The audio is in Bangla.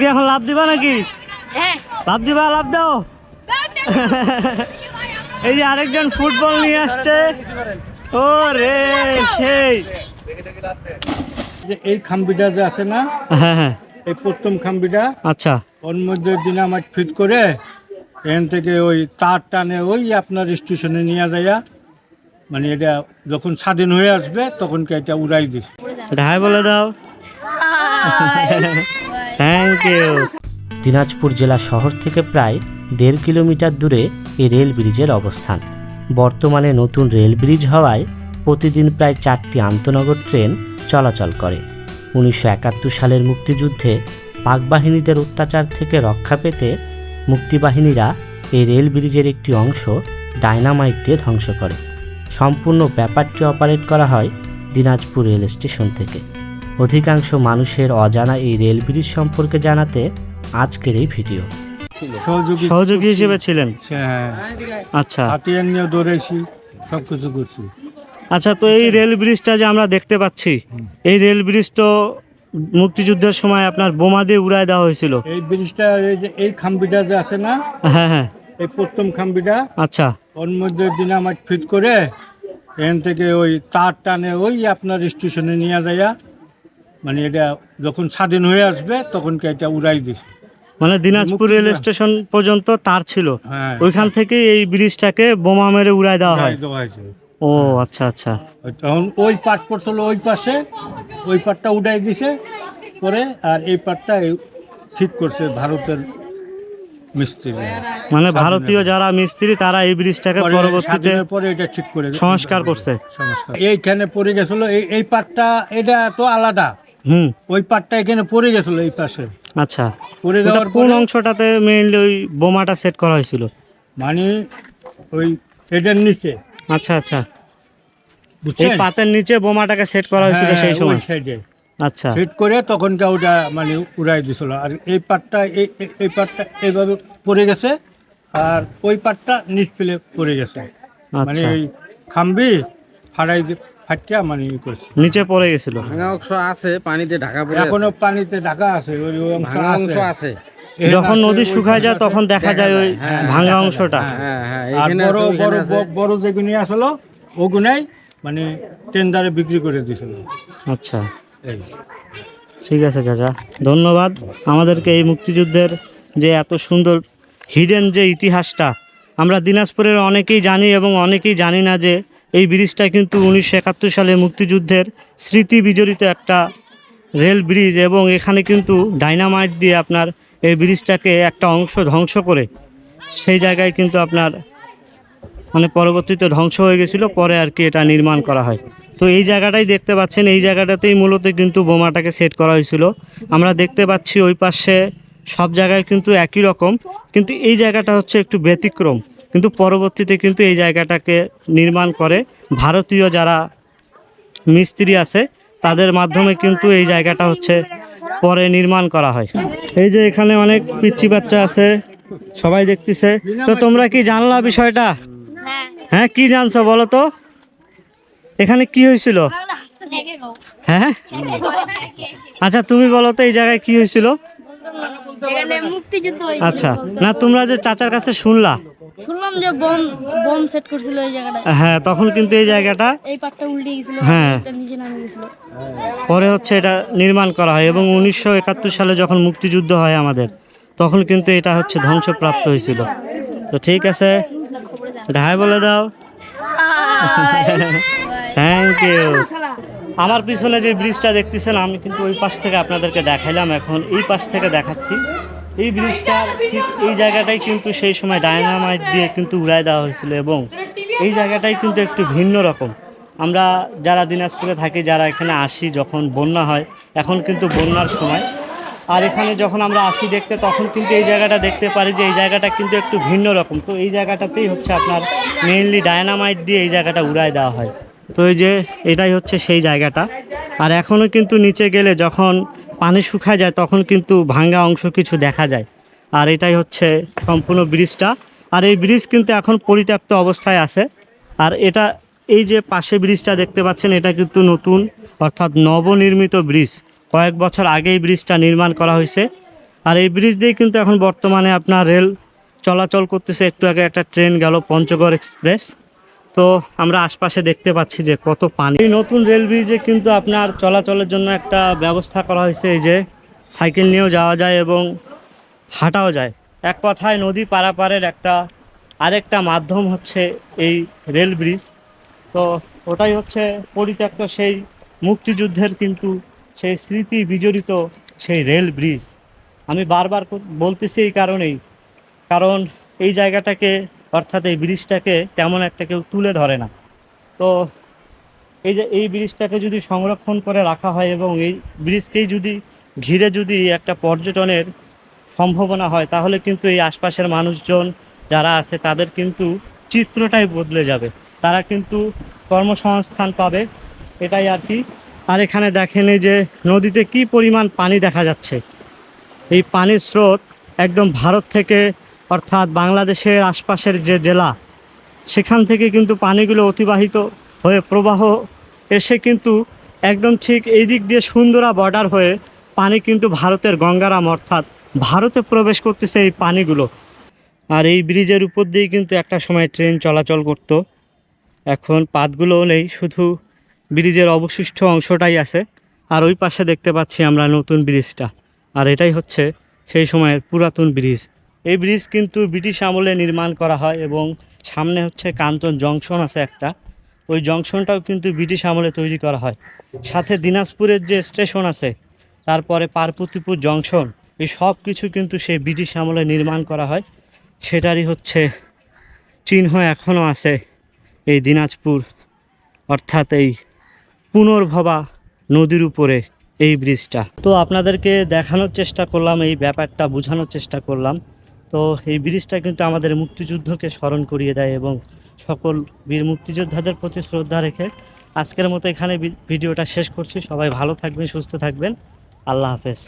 কি এখন লাভ দিবা নাকি? হ্যাঁ। লাভ দিবা লাভ দাও। এই যে আরেকজন ফুটবল নিয়ে আসছে। ও রে সেই। যে এই খাম্বিটা যে আছে না হ্যাঁ হ্যাঁ। এই প্রথম খাম্বিটা আচ্ছা। ওর মধ্যে ডিনামাইট ফিট করে এখান থেকে ওই তার টানে ওই আপনার স্টেশনে নিয়ে যাইয়া মানে এটা যখন স্বাধীন হয়ে আসবে তখন কি এটা উড়াই দিছে। এটা হাই বলে দাও। থ্যাংক ইউ দিনাজপুর জেলা শহর থেকে প্রায় দেড় কিলোমিটার দূরে এই রেল ব্রিজের অবস্থান। বর্তমানে নতুন রেল ব্রিজ হওয়ায় প্রতিদিন প্রায় চারটি আন্তনগর ট্রেন চলাচল করে। উনিশশো একাত্তর সালের মুক্তিযুদ্ধে পাকবাহিনীদের অত্যাচার থেকে রক্ষা পেতে মুক্তিবাহিনীরা এই রেল ব্রিজের একটি অংশ ডায়নামাইট দিয়ে ধ্বংস করে। সম্পূর্ণ ব্যাপারটি অপারেট করা হয় দিনাজপুর রেল স্টেশন থেকে। অধিকাংশ মানুষের অজানা এই রেল ব্রিজ সম্পর্কে জানাতে আজকের এই ভিডিও। সহযোগী সহযোগী হিসেবে ছিলেন? হ্যাঁ। আচ্ছা। দৌড়াইছি সব কিছু করছি। আচ্ছা তো এই রেল ব্রিজটা যে আমরা দেখতে পাচ্ছি এই রেল ব্রিজ তো মুক্তিযুদ্ধের সময় আপনার বোমা দিয়ে উড়ায় দেওয়া হয়েছিল। এই ব্রিজটা এই যে এই খাম্বিটা যে আছে না? হ্যাঁ হ্যাঁ। এই প্রথম খাম্বিটা। আচ্ছা। ওর মধ্যে ডিনামাইট ফিট করে এখান থেকে ওই তার টানে ওই আপনার স্টেশনে নিয়ে যাইয়া মানে এটা যখন স্বাধীন হয়ে আসবে তখন কি এটা উড়াই দিছে। মানে দিনাজপুর রেল স্টেশন পর্যন্ত তার ছিল। হ্যাঁ। ওইখান থেকে এই ব্রিজটাকে বোমা মেরে উড়ায় দেওয়া হয়। উড়াই দেওয়া হয়েছে। ও আচ্ছা আচ্ছা। তখন ওই পাট পড়ছিল ওই পাশে ওই পাটটা উঠাই দিছে পরে আর এই পাটটা ঠিক করছে ভারতের মিস্ত্রি। মানে ভারতীয় যারা মিস্ত্রি তারা এই ব্রিজটাকে পরে পরবর্তীতে পরে এটা ঠিক করে সংস্কার করছে। সংস্কার। এইখানে পড়ে গেছিল এই এই পাটটা এটা তো আলাদা। হুম। ওই পাটটা এখানে পড়ে গেছিল এই পাশে। আচ্ছা। পড়ে যাওয়ার কোন অংশটাতে মেইনলি ওই বোমাটা সেট করা হয়েছিল? মানে ওই এটার নিচে। আচ্ছা আচ্ছা। এই পাতের নিচে বোমাটাকে সেট করা হয়েছিল হ্যাঁ, সেই সময়? আচ্ছা। সেট করে তখনটা ওটা মানে উড়াই দিছিল। আর এই পাটটা এই এই- পাটটা এইভাবে পড়ে গেছে আর ওই পাটটা নিচ ফেলে পড়ে গেছে। মানে আচ্ছা। ওই খাম্বি ফাড়াই ফাটিয়া মানে ই করছে। নিচে পড়ে গেছিল। ভাঙা অংশ আছে পানিতে ঢাকা পড়ে আছে। এখনও পানিতে ঢাকা আছে ওই অংশ ভাঙা অংশ আছে। যখন নদী শুকায় যায় তখন দেখা যায় ওই হ্যাঁ, ভাঙা অংশটা। হ্যাঁ হ্যাঁ আর এখানে বড় আছে বড় ওইখানে আছে। বড় যেগুলি আসলো ওগুনাই মানে টেন্ডারে বিক্রি করে দিয়েছিল। আচ্ছা। এই। ঠিক আছে চাচা। ধন্যবাদ। আমাদেরকে এই মুক্তিযুদ্ধের যে এত সুন্দর হিডেন যে ইতিহাসটা আমরা দিনাজপুরের অনেকেই জানি এবং অনেকেই জানি না যে এই ব্রিজটা কিন্তু উনিশশো একাত্তর সালে মুক্তিযুদ্ধের স্মৃতি বিজড়িত একটা রেল ব্রিজ এবং এখানে কিন্তু ডাইনামাইট দিয়ে আপনার এই ব্রিজটাকে একটা অংশ ধ্বংস করে সেই জায়গায় কিন্তু আপনার মানে পরবর্তীতে ধ্বংস হয়ে গেছিল, পরে আর কি এটা নির্মাণ করা হয়। তো এই জায়গাটাই দেখতে পাচ্ছেন, এই জায়গাটাতেই মূলত কিন্তু বোমাটাকে সেট করা হয়েছিল। আমরা দেখতে পাচ্ছি ওই পাশে সব জায়গায় কিন্তু একই রকম, কিন্তু এই জায়গাটা হচ্ছে একটু ব্যতিক্রম। কিন্তু পরবর্তীতে কিন্তু এই জায়গাটাকে নির্মাণ করে ভারতীয় যারা মিস্ত্রি আছে তাদের মাধ্যমে কিন্তু এই জায়গাটা হচ্ছে পরে নির্মাণ করা হয়। এই যে এখানে অনেক পিচ্ছি বাচ্চা আছে সবাই দেখতেছে। তো তোমরা কি জানলা বিষয়টা? হ্যাঁ। হ্যাঁ কি জানছো বলো তো? এখানে কি হয়েছিল? হ্যাঁ আচ্ছা তুমি বলো তো এই জায়গায় কি হয়েছিল। আচ্ছা না তোমরা যে চাচার কাছে শুনলা শুনলাম যে বোম বোম সেট করছিল এই জায়গাটায়। হ্যাঁ তখন কিন্তু এই জায়গাটা এই পাটটা উল্টে গেছিল হ্যাঁ। নিচে নামে গেছিল পরে হচ্ছে এটা নির্মাণ করা হয় এবং উনিশশো একাত্তর সালে যখন মুক্তিযুদ্ধ হয় আমাদের তখন কিন্তু এটা হচ্ছে ধ্বংসপ্রাপ্ত হয়েছিল। তো ঠিক আছে এটা বলে দাও। থ্যাংক ইউ আমার পিছনে যে ব্রিজটা দেখতেছেন আমি কিন্তু ওই পাশ থেকে আপনাদেরকে দেখাইলাম এখন এই পাশ থেকে দেখাচ্ছি। এই ব্রিজটা ঠিক এই জায়গাটাই কিন্তু সেই সময় ডায়নামাইট দিয়ে কিন্তু উড়ায় দেওয়া হয়েছিল এবং এই জায়গাটাই কিন্তু একটু ভিন্ন রকম। আমরা যারা দিনাজপুরে থাকি, যারা এখানে আসি, যখন বন্যা হয়, এখন কিন্তু বন্যার সময়। আর এখানে যখন আমরা আসি দেখতে, তখন কিন্তু এই জায়গাটা দেখতে পারি যে এই জায়গাটা কিন্তু একটু ভিন্ন রকম। তো এই জায়গাটাতেই হচ্ছে আপনার মেইনলি ডায়নামাইট দিয়ে এই জায়গাটা উড়ায় দেওয়া হয়। তো এই যে এটাই হচ্ছে সেই জায়গাটা। আর এখনও কিন্তু নিচে গেলে যখন পানি শুকায় যায়, তখন কিন্তু ভাঙ্গা অংশ কিছু দেখা যায়। আর এটাই হচ্ছে সম্পূর্ণ ব্রিজটা। আর এই ব্রিজ কিন্তু এখন পরিত্যক্ত অবস্থায় আছে। আর এটা, এই যে পাশে ব্রিজটা দেখতে পাচ্ছেন, এটা কিন্তু নতুন, অর্থাৎ নবনির্মিত ব্রিজ। কয়েক বছর আগে এই ব্রিজটা নির্মাণ করা হয়েছে। আর এই ব্রিজ দিয়ে কিন্তু এখন বর্তমানে আপনার রেল চলাচল করতেছে। একটু আগে একটা ট্রেন গেল পঞ্চগড় এক্সপ্রেস। তো আমরা আশপাশে দেখতে পাচ্ছি যে কত পানি। এই নতুন রেল ব্রিজে কিন্তু আপনার চলাচলের জন্য একটা ব্যবস্থা করা হয়েছে, এই যে সাইকেল নিয়েও যাওয়া যায় এবং হাঁটাও যায়। এক কথায় নদী পারাপারের একটা আরেকটা মাধ্যম হচ্ছে এই রেল ব্রিজ। তো ওটাই হচ্ছে পরিত্যক্ত সেই মুক্তিযুদ্ধের কিন্তু সেই স্মৃতি বিজড়িত সেই রেল ব্রিজ। আমি বারবার বলতেছি এই কারণেই, কারণ এই জায়গাটাকে অর্থাৎ এই ব্রিজটাকে তেমন একটা কেউ তুলে ধরে না। তো এই যে, এই ব্রিজটাকে যদি সংরক্ষণ করে রাখা হয় এবং এই ব্রিজকেই যদি ঘিরে যদি একটা পর্যটনের সম্ভাবনা হয়, তাহলে কিন্তু এই আশপাশের মানুষজন যারা আছে, তাদের কিন্তু চিত্রটাই বদলে যাবে। তারা কিন্তু কর্মসংস্থান পাবে। এটাই আর কি। আর এখানে দেখেন যে, নদীতে কি পরিমাণ পানি দেখা যাচ্ছে। এই পানির স্রোত একদম ভারত থেকে অর্থাৎ বাংলাদেশের আশপাশের যে জেলা, সেখান থেকে কিন্তু পানিগুলো অতিবাহিত হয়ে প্রবাহ এসে কিন্তু একদম ঠিক এই দিক দিয়ে সুন্দরা বর্ডার হয়ে পানি কিন্তু ভারতের গঙ্গারাম অর্থাৎ ভারতে প্রবেশ করতেছে এই পানিগুলো। আর এই ব্রিজের উপর দিয়ে কিন্তু একটা সময় ট্রেন চলাচল করতো। এখন পাতগুলোও নেই, শুধু ব্রিজের অবশিষ্ট অংশটাই আছে। আর ওই পাশে দেখতে পাচ্ছি আমরা নতুন ব্রিজটা। আর এটাই হচ্ছে সেই সময়ের পুরাতন ব্রিজ। এই ব্রিজ কিন্তু ব্রিটিশ আমলে নির্মাণ করা হয় এবং সামনে হচ্ছে কাঞ্চন জংশন আছে একটা। ওই জংশনটাও কিন্তু ব্রিটিশ আমলে তৈরি করা হয়। সাথে দিনাজপুরের যে স্টেশন আছে, তারপরে পার্বতীপুর জংশন, এই সব কিছু কিন্তু সেই ব্রিটিশ আমলে নির্মাণ করা হয়। সেটারই হচ্ছে চিহ্ন এখনও আছে এই দিনাজপুর, অর্থাৎ এই পুনর্ভবা নদীর উপরে এই ব্রিজটা। তো আপনাদেরকে দেখানোর চেষ্টা করলাম, এই ব্যাপারটা বোঝানোর চেষ্টা করলাম। তো এই ব্রিজটা কিন্তু আমাদের মুক্তিযুদ্ধকে স্মরণ করিয়ে দেয় এবং সকল বীর মুক্তিযোদ্ধাদের প্রতি শ্রদ্ধা রেখে আজকের মতো এখানে ভিডিওটা শেষ করছি। সবাই ভালো থাকবেন, সুস্থ থাকবেন। আল্লাহ হাফেজ।